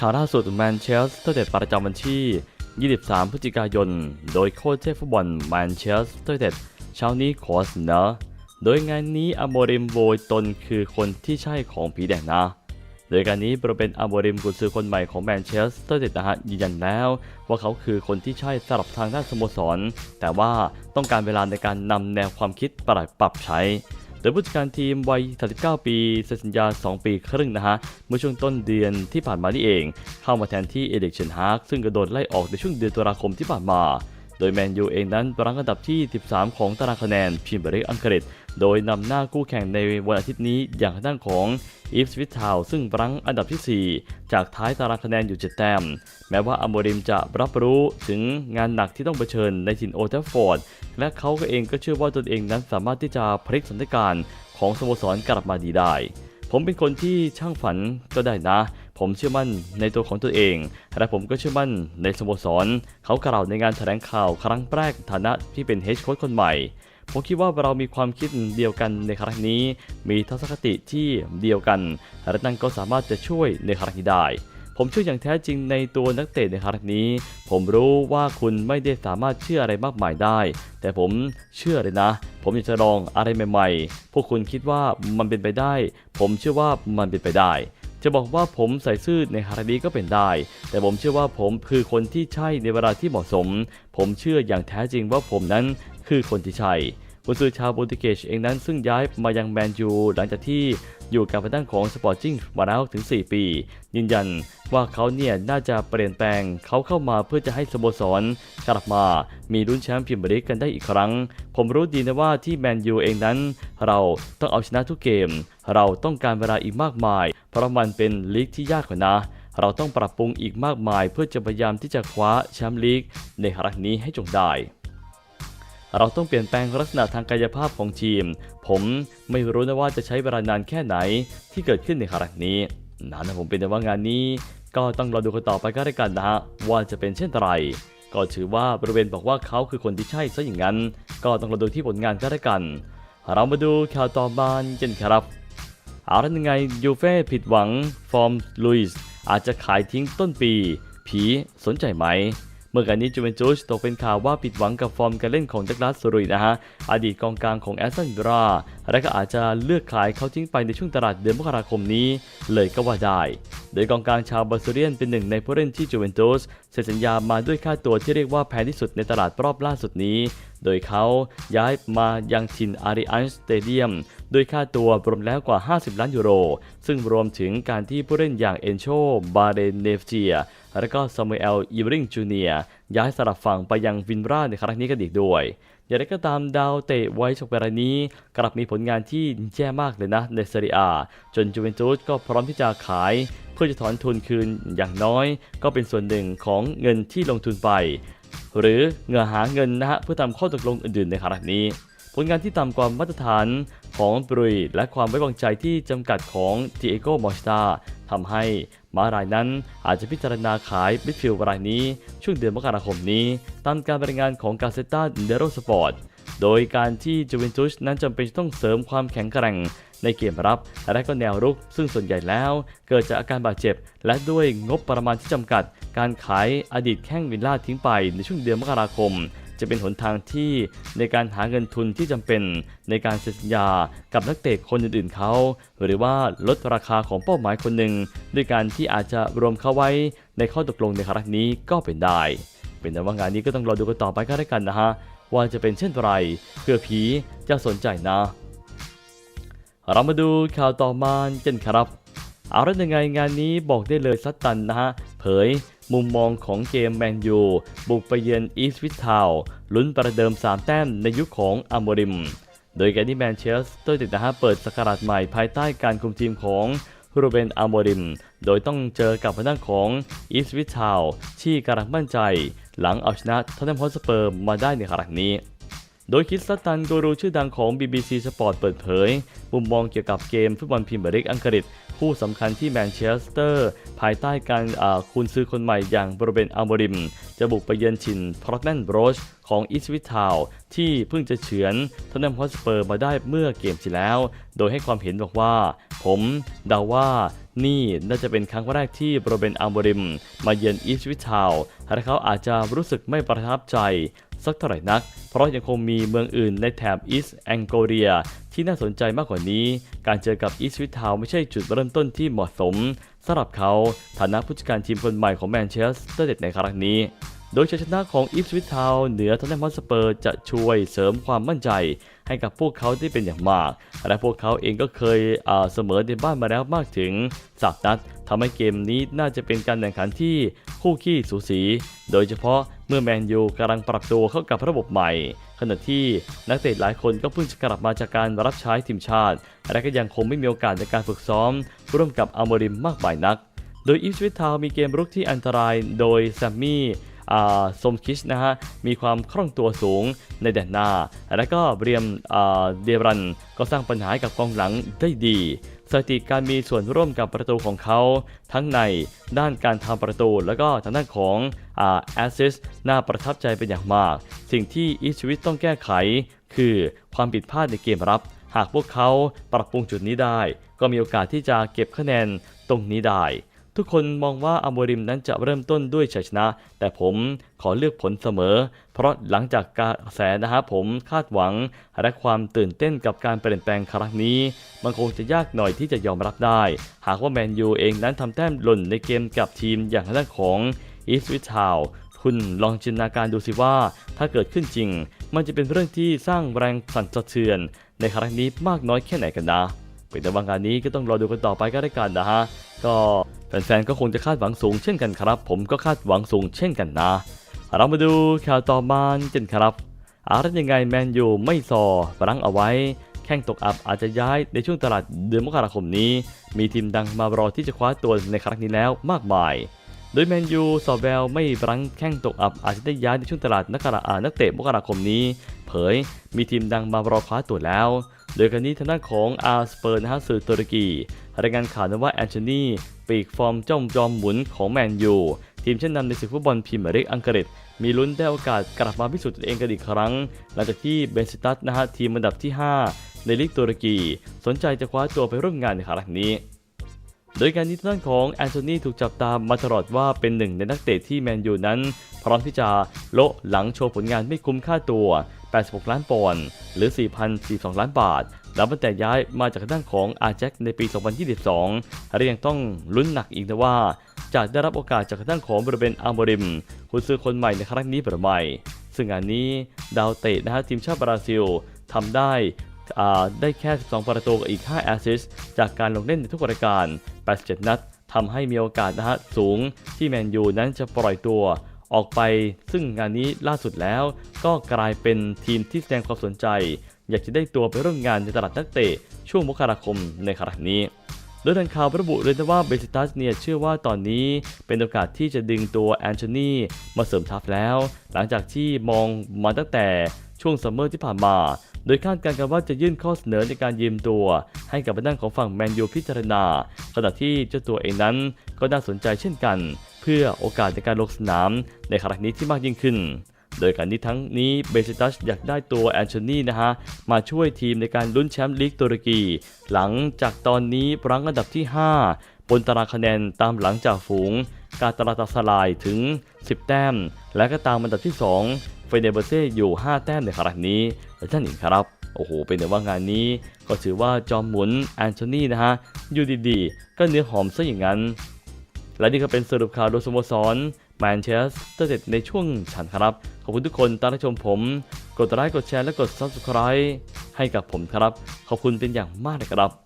ข่าวล่าสุดแมนเชสเตอร์เดดประจำวันที่ 23 พฤศจิกายน โดยโค้ชเทพฟุตบอลแมนเชสเตอร์เดดเช้านี้ขอเสนอโดยงานนี้อโมริมโวยตนคือคนที่ใช่ของผีแดงนะ โดยการนี้ประเป็นอโมริมกุนซือคนใหม่ของแมนเชสเตอร์เดดนะฮะยืนยันแล้ว ว่าเขาคือคนที่ใช่สำหรับทางด้านสโมสร แต่ว่าต้องการเวลาในการนำแนวความคิดปรับปรับใช้ ดยผู้จัดการทีมวัย 39 ปีเซ็นสัญญา 2 ปีครึ่งนะฮะ เมื่อช่วงต้นเดือนที่ผ่านมานี่เอง เข้ามาแทนที่เอเด็กเชนฮากซึ่งกระโดดไล่ออกในช่วงเดือนตุลาคมที่ผ่านมา โดยแมนยูเองนั้นรั้งอันดับที่ 13 ของตารางคะแนนพรีเมียร์ลีกอังกฤษ โดยนำหน้าคู่แข่งในวันอาทิตย์นี้อย่างด้านของอีฟสวิตทาวซึ่งรั้งอันดับที่ 4 จากท้ายตารางคะแนนอยู่ 7 แต้ม แม้ว่าอโมริมจะรับรู้ถึงงานหนักที่ต้องเผชิญในถิ่นโอลด์แทฟฟอร์ด และเขาก็เองก็เชื่อว่าตนเองนั้นสามารถที่จะพลิกสถานการณ์ของสโมสรกลับมาดีได้ ผมเป็นคนที่ช่างฝันก็ได้นะ ผมเชื่อมั่นในตัวของตัวเอง และผมก็เชื่อมั่นในสโมสร เขากล่าวในงานแถลงข่าวครั้งแรกฐานะที่เป็นเฮดโค้ชคนใหม่ ผมคิดว่าเรามีความคิดเดียวกันในครั้งนี้ มีทัศนคติที่เดียวกัน และนั่นก็สามารถจะช่วยในครั้งนี้ได้ผมเชื่ออย่างแท้จริงในตัวนักเตะในครั้งนี้ ผมรู้ว่าคุณไม่ได้สามารถเชื่ออะไรมากมายได้ แต่ผมเชื่อเลยนะ ผมอยากจะลองอะไรใหม่ ๆ พวกคุณคิดว่ามันเป็นไปได้ ผมเชื่อว่ามันเป็นไปได้ จะบอกว่าผมใส่ซื่อในครั้งนี้ก็เป็นได้ แต่ผมเชื่อว่าผมคือคนที่ใช่ในเวลาที่เหมาะสม ผมเชื่ออย่างแท้จริงว่าผมนั้นคือคนที่ใช่กุนซือชาวโปรตุเกสเองนั้นซึ่งย้ายมายังแมนยูหลังจากที่ อยู่กับทางด้านของสปอร์ติ้งมาแล้วถึง 4 ปี ยืนยันว่าเขาเนี่ยน่าจะเปลี่ยนแปลงเขาเข้ามาเพื่อจะให้สโมสรกลับมา มีลุ้นแชมป์พรีเมียร์ลีกกันได้อีกครั้ง ผมรู้ดีนะว่าที่แมนยูเองนั้น เราต้องเอาชนะทุกเกม เราต้องการเวลาอีกมากมาย เพราะมันเป็นลีกที่ยากกว่านะเราต้องปรับปรุงอีกมากมายเพื่อจะพยายามที่จะคว้าแชมป์ลีกในครั้งนี้ให้จงได้ เราต้องเปลี่ยนแปลงลักษณะทางกายภาพของทีม ผมไม่รู้นะว่าจะใช้เวลานานแค่ไหนที่เกิดขึ้นในครั้งนี้นั่นนะผมเป็นแต่ว่างานนี้ก็ต้องรอดูกันต่อไปก็แล้วกันนะฮะว่าจะเป็นเช่นไรก็ถือว่าบริเวณบอกว่าเขาคือคนที่ใช่ซะอย่างนั้น ก็ต้องรอดูที่ผลงานก็แล้วกัน เรามาดูข่าวต่อมากันครับเอาแล้วยังไงยูเฟ่ผิดหวังฟอร์มลุยส์อาจจะขายทิ้งต้นปี ผีสนใจไหม เมื่อกันนี้จูเวนตุสตกเป็นข่าวว่าผิดหวังกับฟอร์มการเล่นของดักลาสซูรุยนะฮะ อดีตกองกลางของแอสตันวิลล่าและก็อาจจะเลือกขายเขาทิ้งไปในช่วงตลาดเดือนมกราคมนี้ เลยก็ว่าได้ โดยกองกลางชาวบาซิเลียนเป็นหนึ่งในผู้เล่นที่จูเวนตุสเซ็นสัญญามาด้วยค่าตัวที่เรียกว่าแพงที่สุดในตลาดรอบล่าสุดนี้ โดยเขาย้ายมายังทินอาริอันสเตเดียมด้วยค่าตัวรวมแล้วกว่า 50 ล้านยูโร ซึ่งรวมถึงการที่ผู้เล่นอย่างเอนโช บาเรนเนฟเจีย และก็ซามูเอลอิบริงจูเนียย้ายสลับฝั่งไปยังวินราในครั้งนี้กันอีกด้วยอย่างไรก็ตามดาวเตะไว้ชกเปรานี้ กลับมีผลงานที่แย่มากเลยนะในเซเรียจนจูเวนตุสก็พร้อมที่จะขาย เพื่อจะถอนทุนคืนอย่างน้อย ก็เป็นส่วนหนึ่งของเงินที่ลงทุนไป หรือเงื่อหาเงินนะฮะเพื่อทำข้อตกลงอื่นๆในครั้งนี้ ผลงานที่ต่ำกว่ามาตรฐานของบรุยและความไว้วางใจที่จำกัดของทีเอโกมอสตาทำให้มารายนั้นอาจจะพิจารณาขายมิดฟิลด์รายนี้ ช่วงเดือนมกราคมนี้ ตามการรายงานของกาเซต้าเดโรสปอร์ต โดยการที่จูเวนตุสนั้นจำเป็นต้องเสริมความแข็งแกร่งในเกมรับ และก็แนวรุก ซึ่งส่วนใหญ่แล้ว เกิดจากอาการบาดเจ็บ และด้วยงบประมาณที่จำกัด การขายอดีตแข้งวิลล่าทิ้งไปในช่วงเดือนมกราคม จะเป็นหนทางที่ในการหาเงินทุนที่จำเป็น ในการเซ็นสัญญากับนักเตะคนอื่นๆเขา หรือว่าลดราคาของเป้าหมายคนหนึ่งด้วยการที่อาจจะรวมเข้าไว้ในข้อตกลงในครั้งนี้ก็เป็นได้ เป็นแต่ว่างานนี้ก็ต้องรอดูกันต่อไปก็แล้วกันนะฮะ ว่าจะเป็นเช่นไร เพื่อผีจะสนใจนะ เรามาดูข่าวต่อมากันครับเอาล้วยังไงงานนี้บอกได้เลยซัตตันนะฮะ เผยมุมมองของเกมแมนยู บุกไปเยือนอีสต์วิททาวลุ้นประเดิม 3 แต้มในยุคของอโมริม โดยแการที่แมนเชสเตอร์ติดนะฮะเปิดสกราชใหม่ภายใต้การคุมทีมของ รูเบนอาโมริม โดยต้องเจอกับพนักของอีส์วิทาวที่กำลังมั่นใจ หลังเอาชนะทอตแนมฮอสเปอร์มาได้ในครั้งนี้ โดยคิสตันกูรูชื่อดังของ BBC Sport เปิดเผย มุมมองเกี่ยวกับเกมฟุตบอลพรีเมียร์ลีกอังกฤษ คู่สำคัญที่แมนเชสเตอร์ ภายใต้การคุณซื้อคนใหม่อย่างบริเวณอัลโมริม จะบุกไปเยือนชินพรอตแมนโบรชของอีสวิทาวที่เพิ่งจะเฉือนทนแนมฮอสเปอร์มาได้เมื่อเกมที่แล้ว โดยให้ความเห็นบอกว่า ผมเดาว่านี่น่าจะเป็นครั้งแรกที่บริเวณอัลโมริม มาเยือนอีสวิททาวและเขาอาจจะรู้สึกไม่ประทับใจ สักเท่าไหร่นัก เพราะยังคงมีเมืองอื่นในแถบอีสแองโกเรียที่น่าสนใจมากกว่านี้ การเจอกับอีสวิททาวไม่ใช่จุดเริ่มต้นที่เหมาะสมสำหรับเขาฐานะผู้จัดการทีมคนใหม่ของแมนเชสเตอร์เด็ดในครั้งนี้ โดยชัยชนะของอีฟสวิททาวเหนือทอนแนมฮอสเปอร์จะช่วยเสริมความมั่นใจให้กับพวกเขาได้เป็นอย่างมาก และพวกเขาเองก็เคยเสมอในบ้านมาแล้วมากถึงสามนัดทำให้เกมนี้น่าจะเป็นการแข่งขันที่คู่ขี้สูสี โดยเฉพาะเมื่อแมนยูกำลังปรับตัวเข้ากับระบบใหม่ ขณะที่นักเตะหลายคนก็เพิ่งจะกลับมาจากการรับใช้ทีมชาติ และก็ยังคงไม่มีโอกาสในการฝึกซ้อม ร่วมกับอัลโมริมมากมายนัก โดยอีฟสวิตทาวมีเกมรุกที่อันตรายโดยแซมมี่ สมคิชนะฮะมีความคล่องตัวสูงในแดนหน้า และก็เรียมเดรันก็สร้างปัญหาให้กับกองหลังได้ดีสถิติการมีส่วนร่วมกับประตูของเขา ทั้งในด้านการทำประตู แล้วก็ทางด้านของอแอสซิสน่าประทับใจเป็นอย่างมาก สิ่งที่อีฟสวิตต้องแก้ไข คือความผิดพลาดในเกมรับ หากพวกเขาปรับปรุงจุดนี้ได้ ก็มีโอกาสที่จะเก็บคะแนนตรงนี้ได้ ทุกคนมองว่าอัมโมริมนั้นจะเริ่มต้นด้วยชัยชนะ แต่ผมขอเลือกผลเสมอ เพราะหลังจากกระแสนะฮะผมคาดหวัง และความตื่นเต้นกับการเปลี่ยนแปลงครั้งนี้ มันคงจะยากหน่อยที่จะยอมรับได้ หากว่าแมนยูเองนั้นทำแต้มหล่นในเกมกับทีมอย่างทางด้านของอีสวิทาวคุณลองจินตนาการดูสิว่าถ้าเกิดขึ้นจริง มันจะเป็นเรื่องที่สร้างแรงสั่นสะเทือน ในครั้งนี้มากน้อยแค่ไหนกันนะเป็นแต่ว่างานนี้ก็ต้องรอดูกันต่อไปก็ได้กันนะฮะ ก็ แฟนๆก็คงจะคาดหวังสูงเช่นกันครับ ผมก็คาดหวังสูงเช่นกันนะ เรามาดูข่าวต่อมากันครับอะไรยังไงแมนยูไม่ซอรั้งเอาไว้ แข้งตกอับอาจจะย้ายในช่วงตลาดเดือนมกราคมนี้ มีทีมดังมารอที่จะคว้าตัวในครั้งนี้แล้วมากมาย โดยแมนยูสอบแววไม่รั้งแข้งตกอับอาจจะได้ย้ายในช่วงตลาดนักกราอานักเตะมกราคมนี้ เผยมีทีมดังมารอคว้าตัวแล้ว โดยกันนี้ทางด้านของอาร์สเปอร์นะฮะสื่อตุรกีรายงานข่าวนะว่าแอนโทนีปีกฟอร์มจ้องจอมหมุนของแมนยูทีมชั้นนำในศึกฟุตบอลพรีเมียร์ลีกอังกฤษ มีลุ้นได้โอกาสกลับมาพิสูจน์ตัวเองกันอีกครั้ง หลังจากที่เบนซิตัสนะฮะทีมอันดับที่ 5 ในลีกตุรกี สนใจจะคว้าตัวไปร่วมงานในครั้งนี้ โดยการนี้ทางด้านของแอนโทนีถูกจับตามมาตลอดว่าเป็นหนึ่งในนักเตะที่แมนยูนั้น พร้อมที่จะโละหลังโชว์ผลงานไม่คุ้มค่าตัว 86 ล้านปอนด์หรือ 4,042 ล้านบาท แล้วตั้งแต่ย้ายมาจากทางด้านของอาแจ็คในปี 2022และยังต้องลุ้นหนักอีกนะว่าจะได้รับโอกาสจากทางด้านของบริเวณอาร์โมริม คุณซื้อคนใหม่ในครั้งนี้หรือไม่ซึ่งงานนี้ดาวเตะนะฮะทีมชาติบราซิลทำได้อ่าได้แค่ 12 ประตูกับอีก 5 แอสซิสจากการลงเล่นในทุกรายการ 87 นัดทำให้มีโอกาสนะฮะสูงที่แมนยูนั้นจะปล่อยตัว ออกไป ซึ่งงานนี้ล่าสุดแล้วก็กลายเป็นทีมที่แสดงความสนใจ อยากจะได้ตัวไปร่วมงานในตลาดนักเตะช่วงมกราคมในครั้งนี้โดยทางข่าวระบุเลยนะว่าเบซิตัสเนี่ยเชื่อว่าตอนนี้เป็นโอกาสที่จะดึงตัวแอนโทนีมาเสริมทัพแล้ว หลังจากที่มองมาตั้งแต่ช่วงซัมเมอร์ที่ผ่านมา โดยคาดการณ์กันว่าจะยื่นข้อเสนอในการยืมตัว ให้กับด้านของฝั่งแมนยูพิจารณาขณะที่เจ้าตัวเองนั้นก็น่าสนใจเช่นกัน เพื่อโอกาสในการลงสนามในครั้งนี้ที่มากยิ่งขึ้น โดยการนี้ทั้งนี้เบซิตัสอยากได้ตัวแอนโทนีนะฮะ มาช่วยทีมในการลุ้นแชมป์ลีกตุรกี หลังจากตอนนี้รั้งอันดับที่ 5 บนตารางคะแนนตามหลังจากฝูง การตลาดสลายถึง 10 แต้ม และก็ตามอันดับที่ 2 เฟเนเบอร์เซ่อยู่ 5 แต้มในครั้งนี้และท่านเองครับโอ้โห เป็นแต่ว่างานนี้ก็ถือว่าจอมหมุนแอนโทนีนะฮะ อยู่ดีๆ ก็เนื้อหอมซะอย่างนั้น และนี่ก็เป็นสรุปข่าวโดยสโมสรแมนเชสเตอร์เด็ดในช่วงฉันครับ ขอบคุณทุกคนตามรับชมผม กดไลค์กดแชร์และกด Subscribe ให้กับผมครับ ขอบคุณเป็นอย่างมากเลยครับ